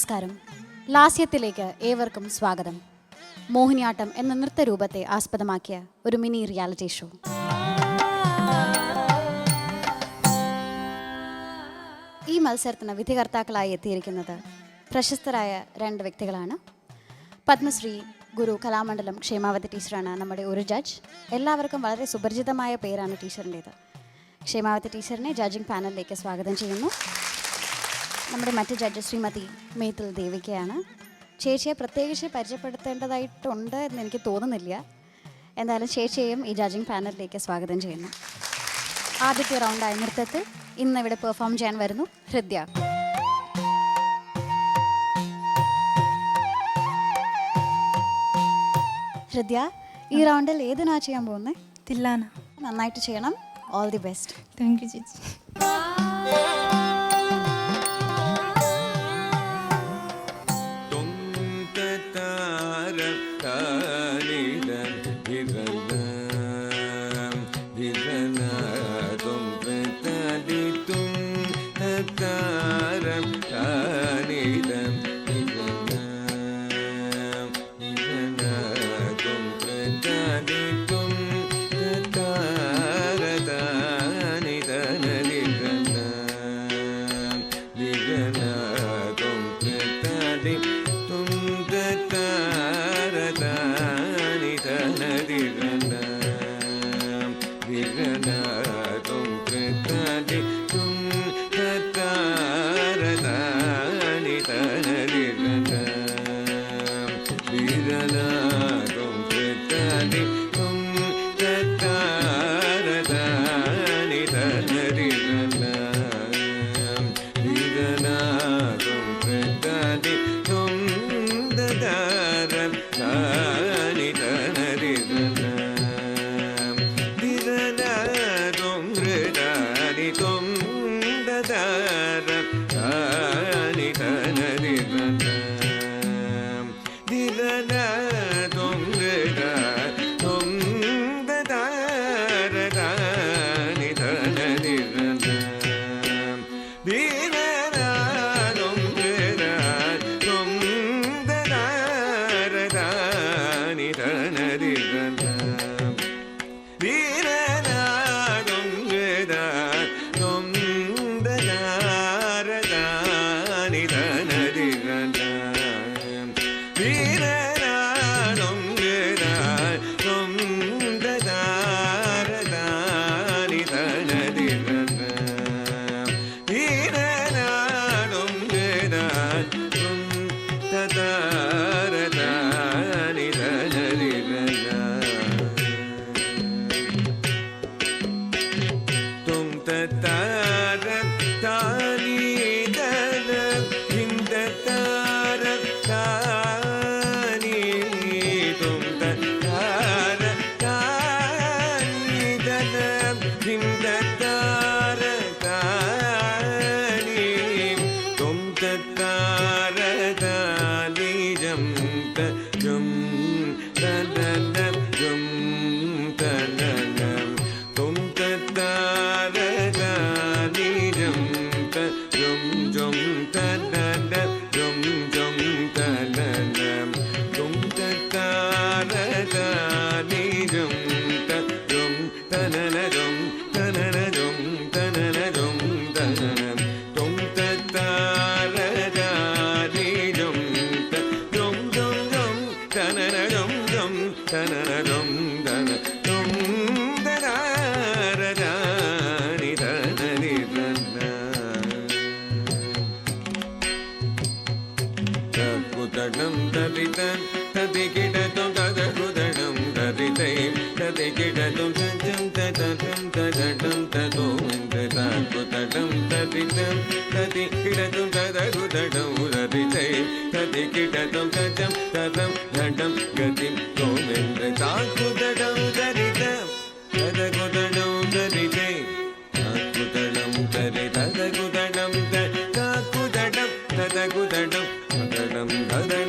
നമസ്കാരം. ലാസ്യത്തിലേക്ക് ഏവർക്കും സ്വാഗതം. മോഹിനിയാട്ടം എന്ന നൃത്ത രൂപത്തെ ആസ്പദമാക്കിയ ഒരു മിനി റിയാലിറ്റി ഷോ. ഈ മത്സരത്തിന് വിധികർത്താക്കളായി എത്തിയിരിക്കുന്നത് പ്രശസ്തരായ രണ്ട് വ്യക്തികളാണ്. പത്മശ്രീ ഗുരു കലാമണ്ഡലം ക്ഷേമാവതി ടീച്ചറാണ് നമ്മുടെ ഒരു ജഡ്ജ്. എല്ലാവർക്കും വളരെ സുപരിചിതമായ പേരാണ് ടീച്ചറിന്റേത്. ക്ഷേമാവതി ടീച്ചറിനെ ജഡ്ജിംഗ് പാനലിലേക്ക് സ്വാഗതം ചെയ്യുന്നു. നമ്മുടെ മറ്റ് ജഡ്ജ് ശ്രീമതി മേത്തിൽ ദേവികയാണ്. ചേച്ചിയെ പ്രത്യേകിച്ച് പരിചയപ്പെടുത്തേണ്ടതായിട്ടുണ്ട് എന്ന് എനിക്ക് തോന്നുന്നില്ല. എന്തായാലും ചേച്ചിയെയും ഈ ജഡ്ജിങ് പാനലിലേക്ക് സ്വാഗതം ചെയ്യുന്നു. ആദ്യത്തെ റൗണ്ടായ നൃത്തത്തിൽ ഇന്ന് ഇവിടെ പെർഫോം ചെയ്യാൻ വരുന്നു ഹൃദ്യ. ഹൃദ്യ ഈ റൗണ്ടിൽ ഏതിനാ ചെയ്യാൻ പോകുന്നത് തില്ലാന. നന്നായിട്ട് ചെയ്യണം. All the best thank you ചേച്ചി. தரிதன் ததி கிடதும் ததகுதடம் தரிதை ததி கிடதும் தஜம் தததும் ததடம் ததோம் ததாகுதடம் தரிதம் ததி கிடதும் ததகுதடம் தரிதை ததி கிடதும் தஜம் ததம் தடம் கதிம் தோம் என்று தாக்குதடம் தரித ததகுதடம் தரிதை தாக்குதடம் தரி ததகுதடம் ததகுதடம் ததகுதடம் ததடம் தத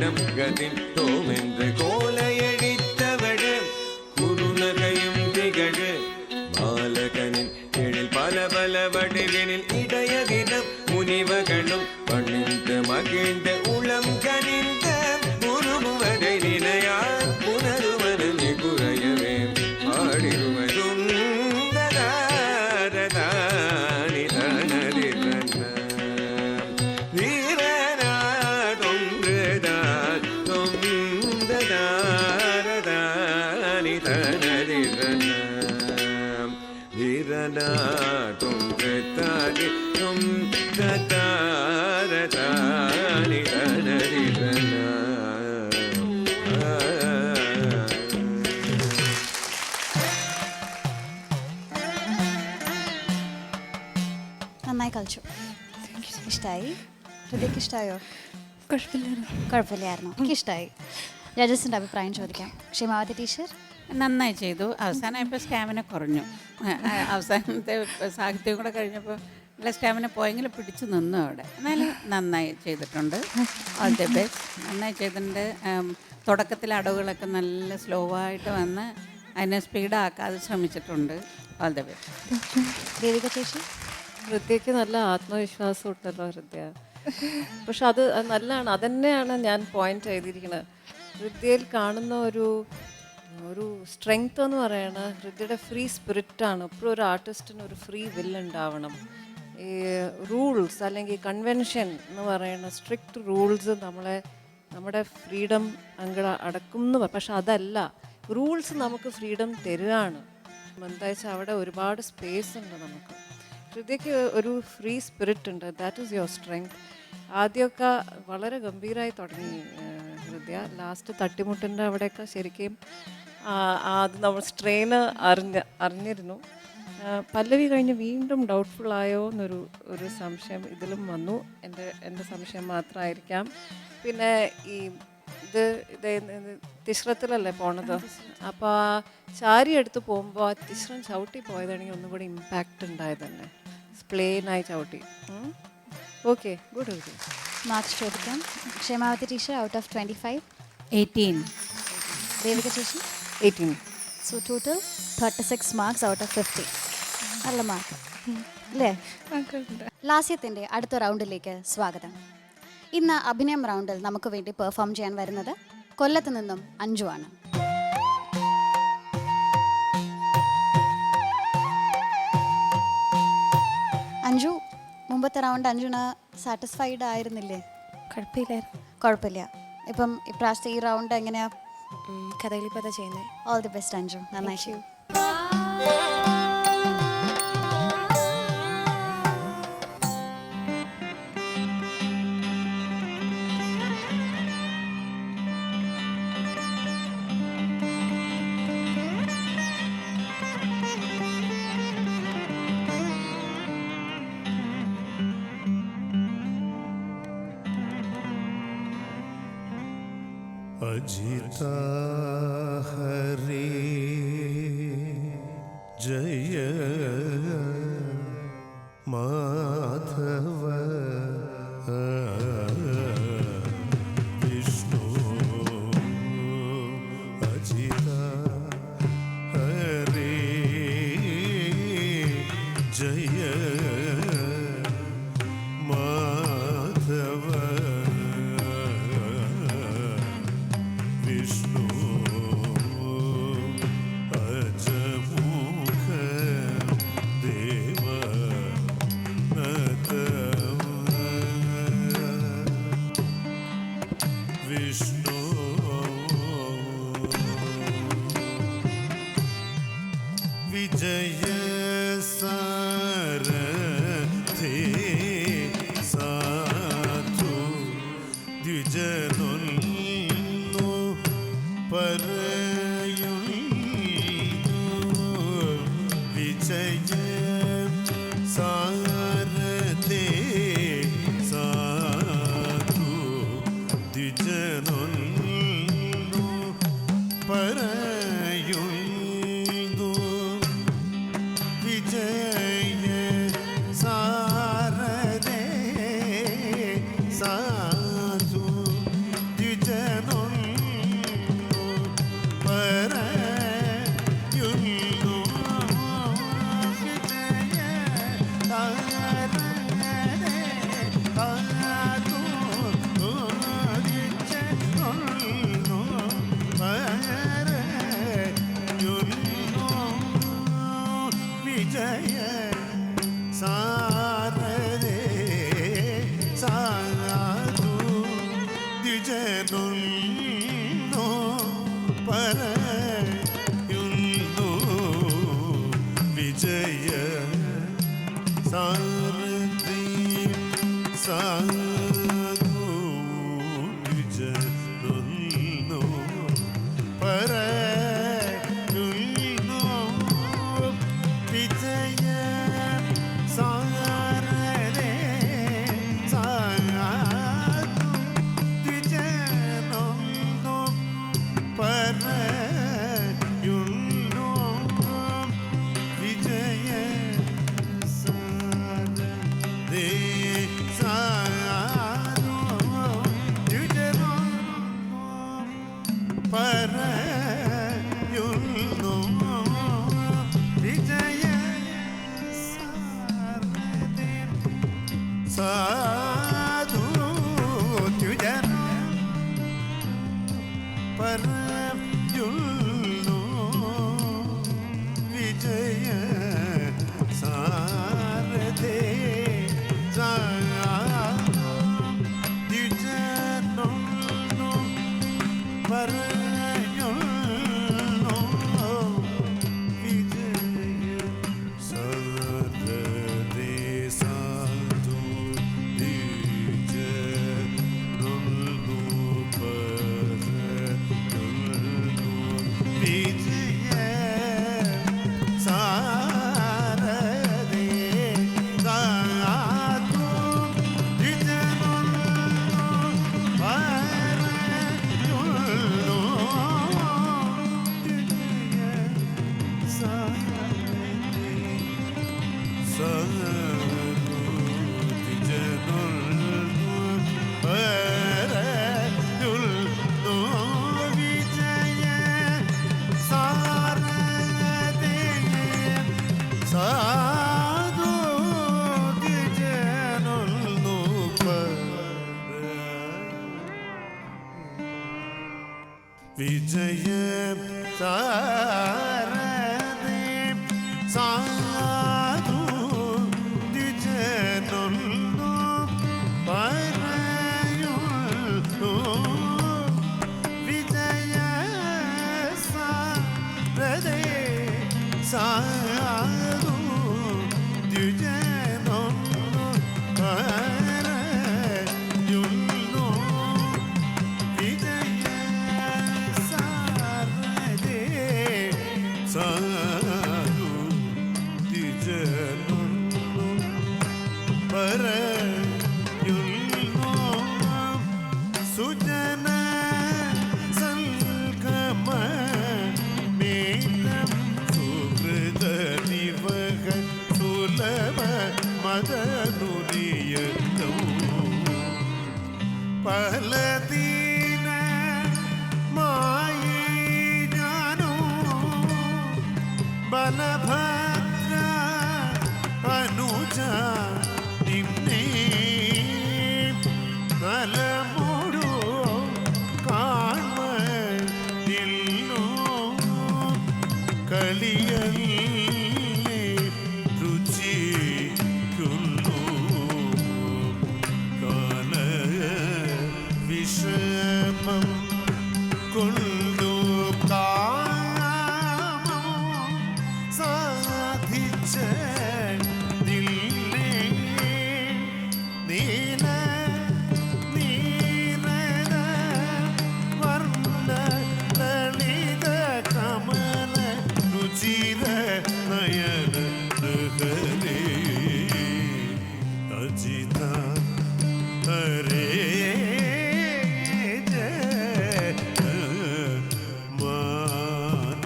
கரம் தடம் என்று தோமென்று கோலையடித்தவழ குருநகையும் திகழ. பாலகனின் எழில் பல பல வடிவினில் இடையதினம் முனிவகனும் பணிந்து மகிழ்ந்த உளம் கனிந்த നന്നായി കളിച്ചു. ഇഷ്ടമായി ഹൃദയക്ക് ഇഷ്ടമായോ കുഴപ്പമില്ലായിരുന്നു. എനിക്ക് ഇഷ്ടമായി ജഡ്ജസിന്റെ അഭിപ്രായം ചോദിക്കാം. ക്ഷേമാവതി ടീച്ചർ? നന്നായി ചെയ്തു. അവസാനമായപ്പോൾ സ്റ്റാമിന കുറഞ്ഞു. അവസാനത്തെ സാഹിത്യം കൂടെ കഴിഞ്ഞപ്പോൾ നല്ല സ്റ്റാമിന പോയെങ്കിലും പിടിച്ചു നിന്നു അവിടെ. എന്നാലും നന്നായി ചെയ്തിട്ടുണ്ട്. ഓൾ ദി ബെസ്റ്റ് നന്നായി ചെയ്തിട്ടുണ്ട്. തുടക്കത്തിലെ അടവുകളൊക്കെ നല്ല സ്ലോ ആയിട്ട് വന്ന് അതിനെ സ്പീഡാക്കാതെ ശ്രമിച്ചിട്ടുണ്ട്. ഓൾ ദി ബെസ്റ്റ് ദേവിക ചേച്ചി? ഹൃദ്യക്ക് നല്ല ആത്മവിശ്വാസം ഉണ്ടല്ലോ ഹൃദയ. പക്ഷെ അത് നല്ലതാണ്. അതന്നെയാണ് ഞാൻ പോയിന്റ് ചെയ്തിരിക്കുന്നത് ഹൃദയയിൽ കാണുന്ന ഒരു ഒരു സ്ട്രെങ്ത് എന്ന് പറയുന്നത് ഹൃദയയുടെ ഫ്രീ സ്പിരിറ്റാണ് എപ്പോഴും ഒരു ആർട്ടിസ്റ്റിന് ഒരു ഫ്രീ വിൽ ഉണ്ടാവണം. ഈ റൂൾസ് അല്ലെങ്കിൽ കൺവെൻഷൻ എന്ന് പറയുന്ന സ്ട്രിക്റ്റ് റൂൾസ് നമ്മളെ നമ്മുടെ ഫ്രീഡം അങ്ങട അടക്കും എന്ന് പറയും പക്ഷെ അതല്ല റൂൾസ് നമുക്ക് ഫ്രീഡം തരുകയാണ് എന്താ വെച്ചാൽ അവിടെ ഒരുപാട് സ്പേസ് ഉണ്ട് നമുക്ക്. ഹൃദയക്ക് ഒരു ഫ്രീ സ്പിരിറ്റ് ഉണ്ട്. ദാറ്റ് ഈസ് യുവർ സ്ട്രെങ്ത് ആദ്യമൊക്കെ വളരെ ഗംഭീരമായി തുടങ്ങി ഹൃദയ. ലാസ്റ്റ് തട്ടിമുട്ടിന്റെ അവിടെയൊക്കെ ശരിക്കും അത് നമ്മൾ സ്ട്രെയിന് അറിഞ്ഞ അറിഞ്ഞിരുന്നു. പല്ലവി കഴിഞ്ഞ് വീണ്ടും ഡൗട്ട്ഫുൾ ആയോ എന്നൊരു ഒരു സംശയം ഇതിലും വന്നു. എന്റെ എന്റെ സംശയം മാത്രമായിരിക്കാം. പിന്നെ ഈ ഇത് ഇത് തിശ്രത്തിലല്ലേ പോണത്? അപ്പോൾ ആ ചാരി എടുത്ത് പോകുമ്പോൾ ആ തിശ്രം ചവിട്ടി പോയതാണെങ്കിൽ ഒന്നും കൂടി ഇമ്പാക്റ്റ് ഉണ്ടായത് തന്നെ. പ്ലെയിനായി ചവിട്ടി. ഓക്കെ ഗുഡ് ഓക്കെ മാർക്സ് ചോദിക്കാം. Kshemavathi teacher out of twenty five eighteen Devika ചേച്ചി? Eighteen so total thirty six marks out of fifty നല്ല മാർക്ക് അല്ലേ ലാസ്യത്തിന്റെ അടുത്ത റൗണ്ടിലേക്ക് സ്വാഗതം. ഇന്ന് അഭിനയം റൗണ്ടിൽ നമുക്ക് വേണ്ടി പെർഫോം ചെയ്യാൻ വരുന്നത് കൊല്ലത്ത് നിന്നും അഞ്ജു ആണ്. അഞ്ജു മുമ്പത്തെ റൗണ്ട് അഞ്ജുന് സാറ്റിസ്ഫൈഡ് ആയിരുന്നില്ലേ? കുഴപ്പമില്ലായിരുന്നു. കുഴപ്പമില്ല. ഇപ്പം ഇപ്രാവശ്യത്തെ ഈ റൗണ്ട് എങ്ങനെയാ? കഥകളിപ്പത ചെയ്യുന്നത് ഓൾ ദി ബെസ്റ്റ് അഞ്ജു. നന്നായി. हरे जय माधव साधु त्युजन पर time பல்லவ மதனுனியனும் பல தீன மாயினானும் பலபா വിഷമം കൊണ്ട്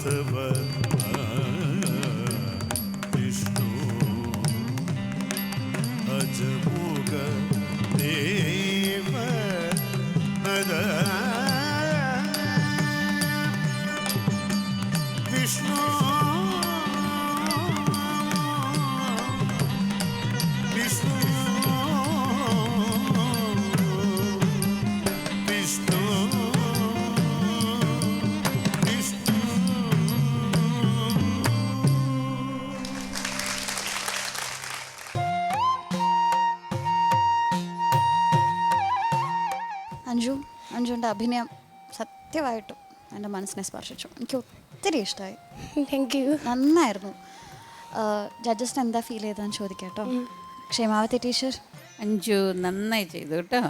மாதவர் അഞ്ജുവിന്റെ അഭിനയം സത്യമായിട്ടും എന്റെ മനസ്സിനെ സ്പർശിച്ചു. എനിക്ക് ഒത്തിരി ഇഷ്ടമായി. താങ്ക് യു നന്നായിരുന്നു. ജഡ്ജസ്റ്റ് എന്താ ഫീൽ ചെയ്തതെന്ന് ചോദിക്കാം കേട്ടോ. ക്ഷേമാവതി ടീച്ചർ. അഞ്ചു നന്നായി ചെയ്തു കേട്ടോ.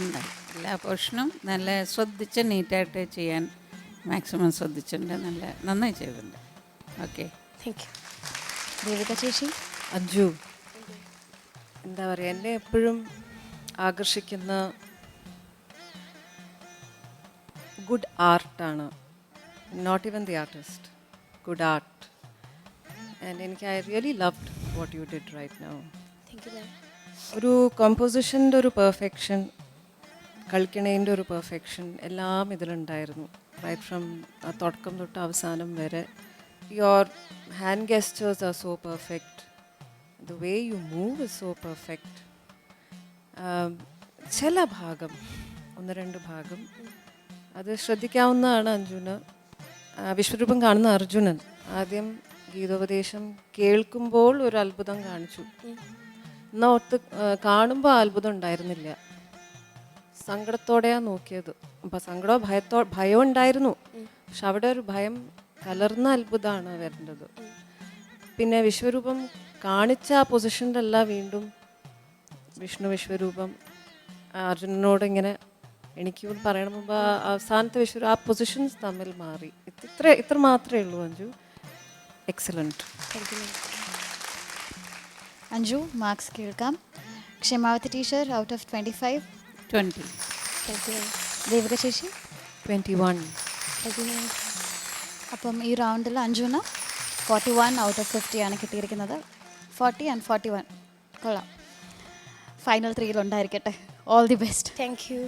എന്താ എല്ലാ പോർഷനും നല്ല ശ്രദ്ധിച്ച് നീറ്റായിട്ട് ചെയ്യാൻ മാക്സിമം ശ്രദ്ധിച്ചിട്ടുണ്ട്. നല്ല നന്നായി ചെയ്തിട്ടുണ്ട്. ഓക്കെ താങ്ക് യു ദേവിക ചേച്ചി. അഞ്ജു എന്താ പറയുക എന്നെ എപ്പോഴും ആകർഷിക്കുന്ന good ആർട്ടാണ് not even the artist good art and എനിക്ക് I really loved what you did right now ഒരു കോമ്പോസിഷന്റെ ഒരു പെർഫെക്ഷൻ കളിക്കണേന്റെ ഒരു പെർഫെക്ഷൻ എല്ലാം ഇതിലുണ്ടായിരുന്നു. റൈറ്റ് ഫ്രം ആ തുടക്കം തൊട്ട് അവസാനം വരെ. Your hand gestures are so perfect the way you move is so perfect ചില ഭാഗം ഒന്ന് രണ്ട് ഭാഗം അത് ശ്രദ്ധിക്കാവുന്നതാണ് അഞ്ജുന്. വിശ്വരൂപം കാണുന്ന അർജുനൻ. ആദ്യം ഗീതോപദേശം കേൾക്കുമ്പോൾ ഒരു അത്ഭുതം കാണിച്ചു. എന്നാൽ ഓർത്ത് കാണുമ്പോൾ അത്ഭുതം ഉണ്ടായിരുന്നില്ല. സങ്കടത്തോടെയാണ് നോക്കിയത്. അപ്പം സങ്കടമോ ഭയത്തോ ഭയം ഉണ്ടായിരുന്നു. പക്ഷെ അവിടെ ഒരു ഭയം കലർന്ന അത്ഭുതമാണ് വരേണ്ടത്. പിന്നെ വിശ്വരൂപം കാണിച്ച ആ പൊസിഷനിലല്ല വീണ്ടും വിഷ്ണു വിശ്വരൂപം അർജുനനോട് ഇങ്ങനെ എനിക്ക് പറയണ മുമ്പ് അവസാനത്തെ വിഷയം ആ പൊസിഷൻസ് തമ്മിൽ മാറി. ഇത്ര ഇത്ര മാത്രമേ ഉള്ളൂ അഞ്ജു. എക്സലന്റ് അഞ്ജു മാർക്സ് കേൾക്കാം. Kshamavathi teacher out of twenty five twenty Devika ശേഷി ട്വന്റി വൺ അപ്പം ഈ റൗണ്ടിൽ Anjuna forty one out of fifty ആണ് കിട്ടിയിരിക്കുന്നത്. ഫോർട്ടി ആൻഡ് ഫോർട്ടി വൺ കൊള്ളാം ഫൈനൽ ത്രീയിൽ ഉണ്ടായിരിക്കട്ടെ. All the best thank you